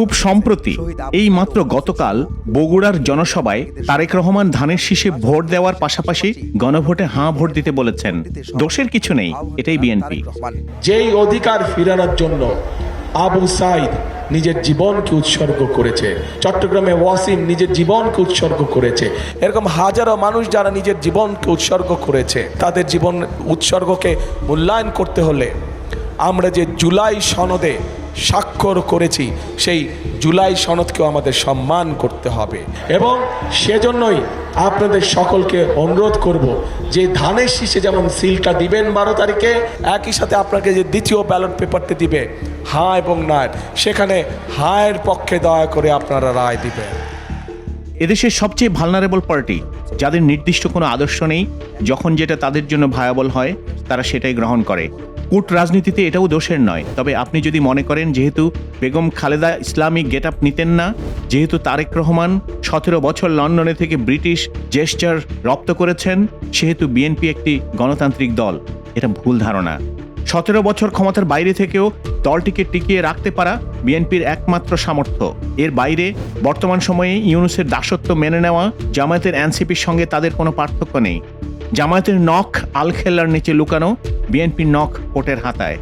খুব সম্প্রতি, এই মাত্র গতকাল বগুড়ার জনসভায় তারেক রহমান ধানের শীষে ভোট দেওয়ার পাশাপাশি গণভোটে হাঁ ভোট দিতে বলেছেন। দোষের কিছু নেই, এটাই বিএনপি। যেই অধিকার ফিরানোর জন্য আবু সাইদ নিজের জীবনকে উৎসর্গ করেছে, চট্টগ্রামে ওয়াসিম নিজের জীবনকে উৎসর্গ করেছে, এরকম হাজারো মানুষ যারা নিজের জীবনকে উৎসর্গ করেছে, তাদের জীবন উৎসর্গকে মূল্যায়ন করতে হলে আমরা যে জুলাই সনদে স্বাক্ষর করেছি, সেই জুলাই সনদকেও আমাদের সম্মান করতে হবে। এবং সেজন্যই আপনাদের সকলকে অনুরোধ করব যে ধানের শীষে যেমন সিলটা দিবেন বারো তারিখে, একই সাথে আপনাকে যে দ্বিতীয় ব্যালট পেপারটি দিবে, হা এবং না সেখানে হায়ের পক্ষে দয়া করে আপনারা রায় দিবেন। এদেশের সবচেয়ে ভালনারেবল পার্টি যাদের নির্দিষ্ট কোনো আদর্শ নেই, যখন যেটা তাদের জন্য ভায়াবল হয়, তারা সেটাই গ্রহণ করে। কূট রাজনীতিতে এটাও দোষের নয়। তবে আপনি যদি মনে করেন, যেহেতু Begum Khaleda Islamic get up নিতেন না, যেহেতু তারেক রহমান সতেরো বছর লন্ডনে থেকে ব্রিটিশ জেস্টার রপ্ত করেছেন, সেহেতু বিএনপি একটি গণতান্ত্রিক দল। এটা ভুল ধারণা। সতেরো বছর ক্ষমতার বাইরে থেকেও দলটিকে টিকিয়ে রাখতে পারা বিএনপির একমাত্র সামর্থ্য। এর বাইরে বর্তমান সময়ে ইউনুসের দাসত্ব মেনে নেওয়া জামায়াতের এনসিপির সঙ্গে তাদের কোনো পার্থক্য নেই। জামায়াতের নখ আলখেল্লার নিচে লুকানো, বিএনপির নখ ভোটের হাতায়।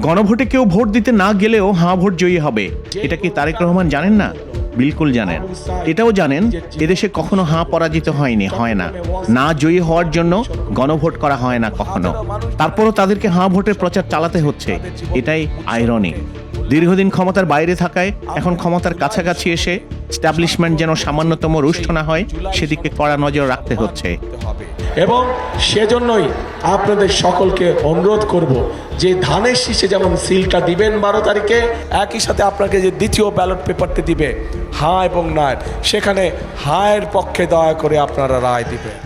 গণভোটে কেউ ভোট দিতে না গেলেও হাঁ ভোট জয়ী হবে। এটা কি তারেক রহমান জানেন না? বিলকুল জানেন। এটাও জানেন এদেশে কখনো হাঁ পরাজিত হয়নি, হয় না। না জয়ী হওয়ার জন্য গণভোট করা হয় না কখনো। তারপরও তাদেরকে হাঁ ভোটের প্রচার চালাতে হচ্ছে। এটাই আইরনি দীর্ঘদিন ক্ষমতার বাইরে থাকায় এখন ক্ষমতার কাছাকাছি এসে স্ট্যাবলিশমেন্ট যেন সামান্যতম রুষ্ট না হয় সেদিকে কড়া নজর রাখতে হচ্ছে। এবং সেজন্যই আপনাদের সকলকে অনুরোধ করব যে ধানের শীষে যেমন সিলটা দিবেন বারো তারিখে একই সাথে আপনাকে যে দ্বিতীয় ব্যালট পেপারটি দিবে হা এবং না সেখানে হায়ের পক্ষে দয়া করে আপনারা রায় দিবেন।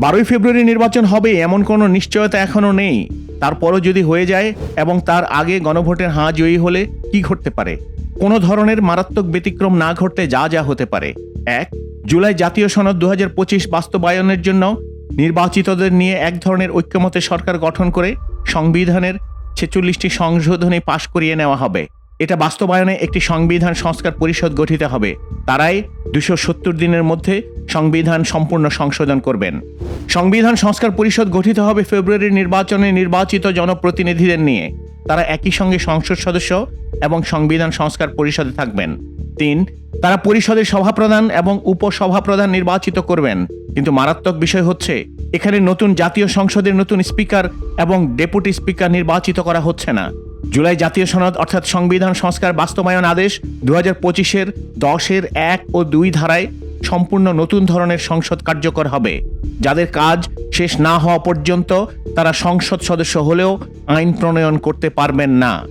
বারোই ফেব্রুয়ারি নির্বাচন হবে এমন কোনো নিশ্চয়তা এখনও নেই। তারপরও যদি হয়ে যায় এবং তার আগে গণভোটের হাঁ জয়ী হলে কি ঘটতে পারে? কোনো ধরনের মারাত্মক ব্যতিক্রম না ঘটতে যা যা হতে পারে। এক, জুলাই জাতীয় সনদ দু হাজার পঁচিশ বাস্তবায়নের জন্য নির্বাচিতদের নিয়ে এক ধরনের ঐক্যমতে সরকার গঠন করে সংবিধানের ছেচল্লিশটি সংশোধনী পাশ করিয়ে নেওয়া হবে। এটা বাস্তবায়নে একটি সংবিধান সংস্কার পরিষদ গঠিত হবে। তারাই দুশো সত্তর দিনের মধ্যে সংবিধান সম্পূর্ণ সংশোধন করবেন। সংবিধান সংস্কার পরিষদ গঠিত হবে ফেব্রুয়ারির নির্বাচনে নির্বাচিত জনপ্রতিনিধিদের নিয়ে। তারা একই সঙ্গে সংসদ সদস্য এবং সংবিধান সংস্কার পরিষদে থাকবেন। তিন, তারা পরিষদের সভাপ্রধান এবং উপসভাপ্রধান নির্বাচিত করবেন। কিন্তু মারাত্মক বিষয় হচ্ছে, এখানে নতুন জাতীয় সংসদের নতুন স্পিকার এবং ডেপুটি স্পিকার নির্বাচিত করা হচ্ছে না। জুলাই জাতীয় সনদ অর্থাৎ সংবিধান সংস্কার বাস্তবায়ন আদেশ দু হাজার পঁচিশের দশের এক ও দুই ধারায় সম্পূর্ণ নতুন ধরনের সংসদ কার্যকর হবে। যাদের কাজ শেষ না হওয়া পর্যন্ত তারা সংসদ সদস্য হলেও আইন প্রণয়ন করতে পারবেন না।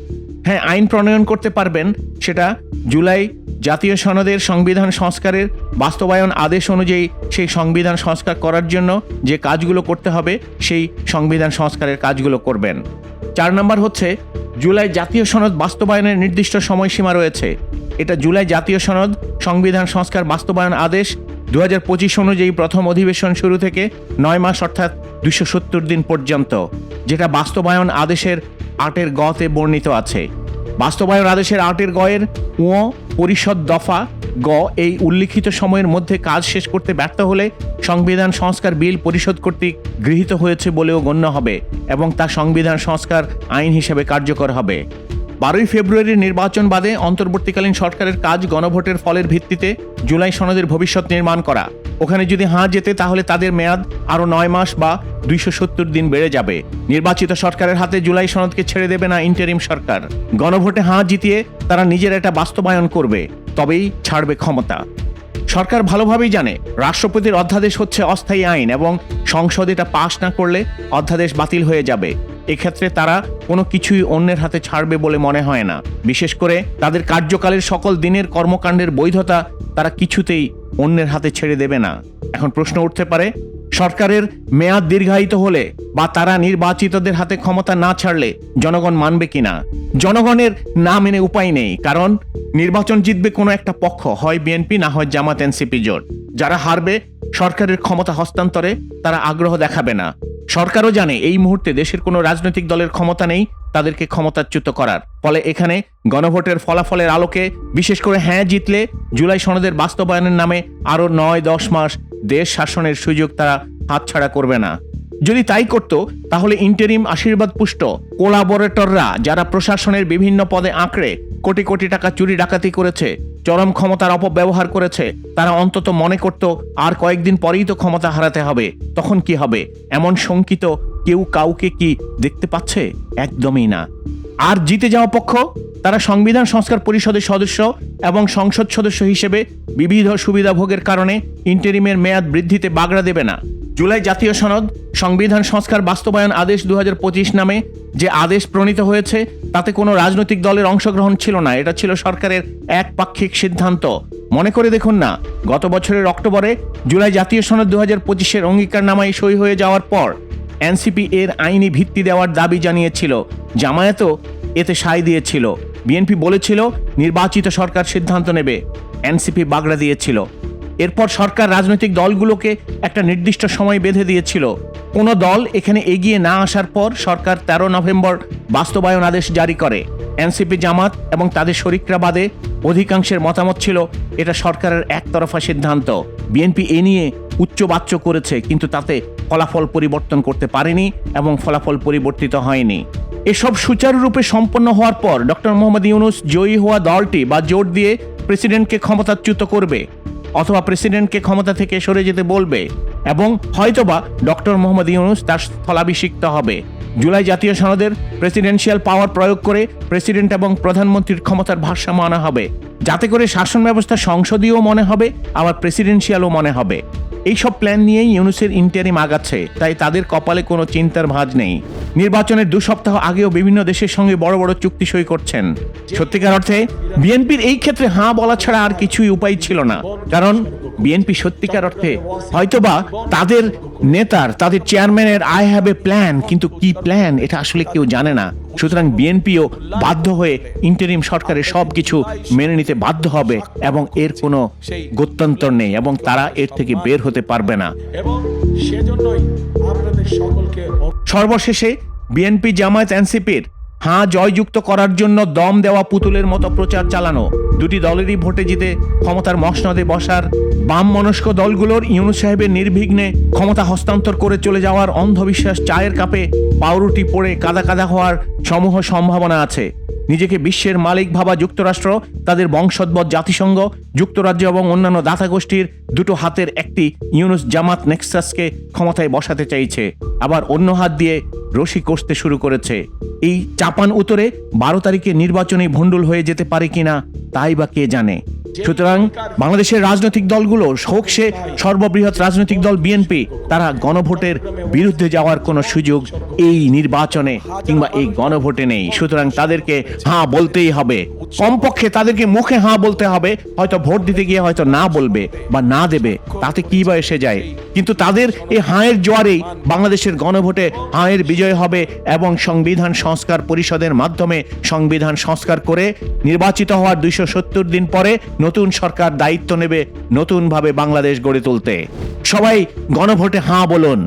হ্যাঁ আইন প্রণয়ন করতে পারবেন, সেটা জুলাই জাতীয় সনদের সংবিধান সংস্কারের বাস্তবায়ন আদেশ অনুযায়ী সেই সংবিধান সংস্কার করার জন্য যে কাজগুলো করতে হবে, সেই সংবিধান সংস্কারের কাজগুলো করবেন। চার নম্বর হচ্ছে, জুলাই জাতীয় সনদ বাস্তবায়নের নির্দিষ্ট সময়সীমা রয়েছে। এটা জুলাই জাতীয় সনদ, সংবিধান সংস্কার বাস্তবায়ন আদেশ দু হাজার পঁচিশ অনুযায়ী প্রথম অধিবেশন শুরু থেকে নয় মাস অর্থাৎ দুশো দিন পর্যন্ত, যেটা বাস্তবায়ন আদেশের আটের গতে বর্ণিত আছে। বাস্তবায়ন আদেশের আটের গয়ের ও পরিষদ দফা গ এই উল্লিখিত সময়ের মধ্যে কাজ শেষ করতে ব্যর্থ হলে সংবিধান সংস্কার বিল পরিষদ কর্তৃক গৃহীত হয়েছে বলেও গণ্য হবে এবং তা সংবিধান সংস্কার আইন হিসেবে কার্যকর হবে। বারোই ফেব্রুয়ারির নির্বাচন বাদে অন্তর্বর্তীকালীন সরকারের কাজ গণভোটের ফলের ভিত্তিতে জুলাই সনদের ভবিষ্যৎ নির্মাণ করা। ওখানে যদি হাঁ যেতে তাহলে তাদের মেয়াদ আরও নয় মাস বা দুইশো সত্তর দিন বেড়ে যাবে। নির্বাচিত সরকারের হাতে জুলাই সনদকে ছেড়ে দেবে না ইন্টারিম সরকার। গণভোটে হাঁ জিতিয়ে তারা নিজের এটা বাস্তবায়ন করবে, তবেই ছাড়বে ক্ষমতা। সরকার ভালোভাবেই জানে, রাষ্ট্রপতির অধ্যাদেশ হচ্ছে অস্থায়ী আইন এবং সংসদ এটা পাশ না করলে অধ্যাদেশ বাতিল হয়ে যাবে। এক্ষেত্রে তারা কোনো কিছুই অন্যের হাতে ছাড়বে বলে মনে হয় না। বিশেষ করে তাদের কার্যকালের সকল দিনের কর্মকাণ্ডের বৈধতা তারা কিছুতেই অন্যের হাতে ছেড়ে দেবে না। এখন প্রশ্ন উঠতে পারে সরকারের মেয়াদ দীর্ঘায়িত হলে বা তারা নির্বাচিতদের হাতে ক্ষমতা না ছাড়লে জনগণ মানবে কিনা? জনগণের না মেনে উপায় নেই, কারণ নির্বাচন জিতবে কোনো একটা পক্ষ, হয় বিএনপি না হয় জামাত এনসিপি জোট। যারা হারবে সরকারের ক্ষমতা হস্তান্তরে তারা আগ্রহ দেখাবে না। সরকারও জানে এই মুহূর্তে দেশের কোনো রাজনৈতিক দলের ক্ষমতা নেই, তাদেরকে ক্ষমতাচ্যুত করার। ফলে এখানে গণভোটের ফলাফলের আলোকে বিশেষ করে হ্যাঁ জিতলে জুলাই সনদের বাস্তবায়নের নামে আরও নয় দশ মাস দেশ শাসনের সুযোগ তারা হাতছাড়া করবে না। যদি তাই করত, তাহলে ইন্টারিম আশীর্বাদ পুষ্ট কোলাবোরেটররা যারা প্রশাসনের বিভিন্ন পদে আঁকড়ে কোটি কোটি টাকা চুরি ডাকাতি করেছে, চরম ক্ষমতার অপব্যবহার করেছে, তারা অন্তত মনে করত, আর কয়েকদিন পরেই তো ক্ষমতা হারাতে হবে, তখন কি হবে? এমন শঙ্কিত কেউ কাউকে কি দেখতে পাচ্ছে? একদমই না। আর জিতে যাওয়া পক্ষ, তারা সংবিধান সংস্কার পরিষদের সদস্য এবং সংসদ সদস্য হিসেবে বিবিধ সুবিধা ভোগের কারণে ইন্টারিমের মেয়াদ বৃদ্ধিতে বাগড়া দেবে না। জুলাই জাতীয় সনদ, সংবিধান সংস্কার বাস্তবায়ন আদেশ দু হাজার পঁচিশ নামে যে আদেশ প্রণীত হয়েছে, তাতে কোনো রাজনৈতিক দলের অংশগ্রহণ ছিল না। এটা ছিল সরকারের একপাক্ষিক সিদ্ধান্ত। মনে করে দেখুন না, গত বছরের অক্টোবরে জুলাই জাতীয় সনদ দু হাজার পঁচিশের অঙ্গীকারনামায় সই হয়ে যাওয়ার পর এনসিপি এর আইনি ভিত্তি দেওয়ার দাবি জানিয়েছিল। জামায়াতও এতে সায় দিয়েছিল। বিএনপি বলেছিল, নির্বাচিত সরকার সিদ্ধান্ত নেবে, এনসিপি বাগড়া দিয়েছিল। এরপর সরকার রাজনৈতিক দলগুলোকে একটা নির্দিষ্ট সময় বেঁধে দিয়েছিল। কোনো দল এখানে এগিয়ে না আসার পর সরকার তেরো নভেম্বর বাস্তবায়ন আদেশ জারি করে। এনসিপি জামাত এবং তাদের শরিকরা বাদে অধিকাংশের মতামত ছিল, এটা সরকারের একতরফা সিদ্ধান্ত। বিএনপি এ নিয়ে উচ্চবাচ্য করেছে, কিন্তু তাতে ফলাফল পরিবর্তন করতে পারেনি এবং ফলাফল পরিবর্তিত হয়নি। এসব সুচারুরূপে সম্পন্ন হওয়ার পর ডক্টর মোহাম্মদ ইউনুস জয়ী হওয়া দলটি বা জোট দিয়ে প্রেসিডেন্টকে ক্ষমতাচ্যুত করবে অথবা প্রেসিডেন্টকে ক্ষমতা থেকে সরে যেতে বলবে এবং হয়তোবা ডক্টর মোহাম্মদ ইউনুস তার স্থলাভিষিক্ত হবে। জুলাই জাতীয় সনদের প্রেসিডেন্সিয়াল পাওয়ার প্রয়োগ করে প্রেসিডেন্ট এবং প্রধানমন্ত্রীর ক্ষমতার ভারসাম্য আনা হবে। যাতে করে শাসন ব্যবস্থা সংসদীয় মনে হবে, আবার প্রেসিডেন্সিয়ালও মনে হবে। এইসব প্ল্যান নিয়েই ইউনুসের ইন্টারিম আগাচ্ছে, তাই তাদের কপালে কোনো চিন্তার ভাঁজ নেই। নির্বাচনের দু সপ্তাহ আগেও বিভিন্ন দেশের সঙ্গে বড় বড় চুক্তি সই করছেন। সত্যিকার অর্থে, বিএনপির এই ক্ষেত্রে হাঁ বলা ছাড়া আর কিছুই উপায় ছিল না। কারণ, বিএনপি সত্যিকার অর্থে হয়তোবা তাদের নেতার, তাদের চেয়ারম্যানের আই হ্যাভ এ প্ল্যান কিন্তু কি প্ল্যান এটা আসলে কেউ জানে না। সুতরাং বিএনপিও বাধ্য হয়ে ইন্টারিম সরকারের সব কিছু মেনে নিতে বাধ্য হবে এবং এর কোনো গত্যন্তর নেই এবং তারা এর থেকে বের হতে পারবে না। সর্বশেষে বিএনপি জামায়াত এনসিপির হাঁ জয়যুক্ত করার জন্য দম দেওয়া পুতুলের মতো প্রচার চালানো। দুটি দলেরই ভোটে জিতে ক্ষমতার মসনদে বসার বাম মনস্ক দলগুলোর ইউনু সাহেবের নির্বিঘ্নে ক্ষমতা হস্তান্তর করে চলে যাওয়ার অন্ধবিশ্বাস চায়ের কাপে পাউরুটি পড়ে কাদা কাদা হওয়ার সমূহ সম্ভাবনা আছে। নিজেকে বিশ্বের মালিক ভাবা যুক্তরাষ্ট্র, তাদের বংশোদ্ভব জাতিসংঘ, যুক্তরাজ্য এবং অন্যান্য দাতা গোষ্ঠীর দুটো হাতের একটি ইউনুস জামাত নেক্সাসকে ক্ষমতায় বসাতে চাইছে। আবার অন্য হাত দিয়ে রশি কষতে শুরু করেছে। এই চাপান উত্তরে বারো তারিখে নির্বাচনী ভণ্ডুল হয়ে যেতে পারে কিনা, তাই বা কে জানে? সুতরাং বাংলাদেশের রাজনৈতিক দলগুলো হোক সে সর্ববৃহৎ রাজনৈতিক দল বিএনপি তারা গণভোটের বিরুদ্ধে যাওয়ার কোনো সুযোগ এই নির্বাচনে কিংবা এই গণভোটে নেই। সুতরাং তাদেরকে হ্যাঁ বলতেই হবে। কমপক্ষে তাদেরকে মুখে হ্যাঁ বলতে হবে। হয়তো ভোট দিতে গিয়ে হয়তো না বলবে বা না দেবে। তাতে কি বা এসে যায়? কিন্তু তাদের এই হাঁয়ের জোয়ারেই বাংলাদেশের গণভোটে হাঁয়ের বিজয় হবে এবং সংবিধান সংস্কার পরিষদের মাধ্যমে সংবিধান সংস্কার করে নির্বাচিত হওয়ার দুইশো সত্তর দিন পরে নতুন সরকার দায়িত্ব নেবে নতুনভাবে বাংলাদেশ গড়ে তুলতে। সবাই গণভোটে হাঁ বলুন।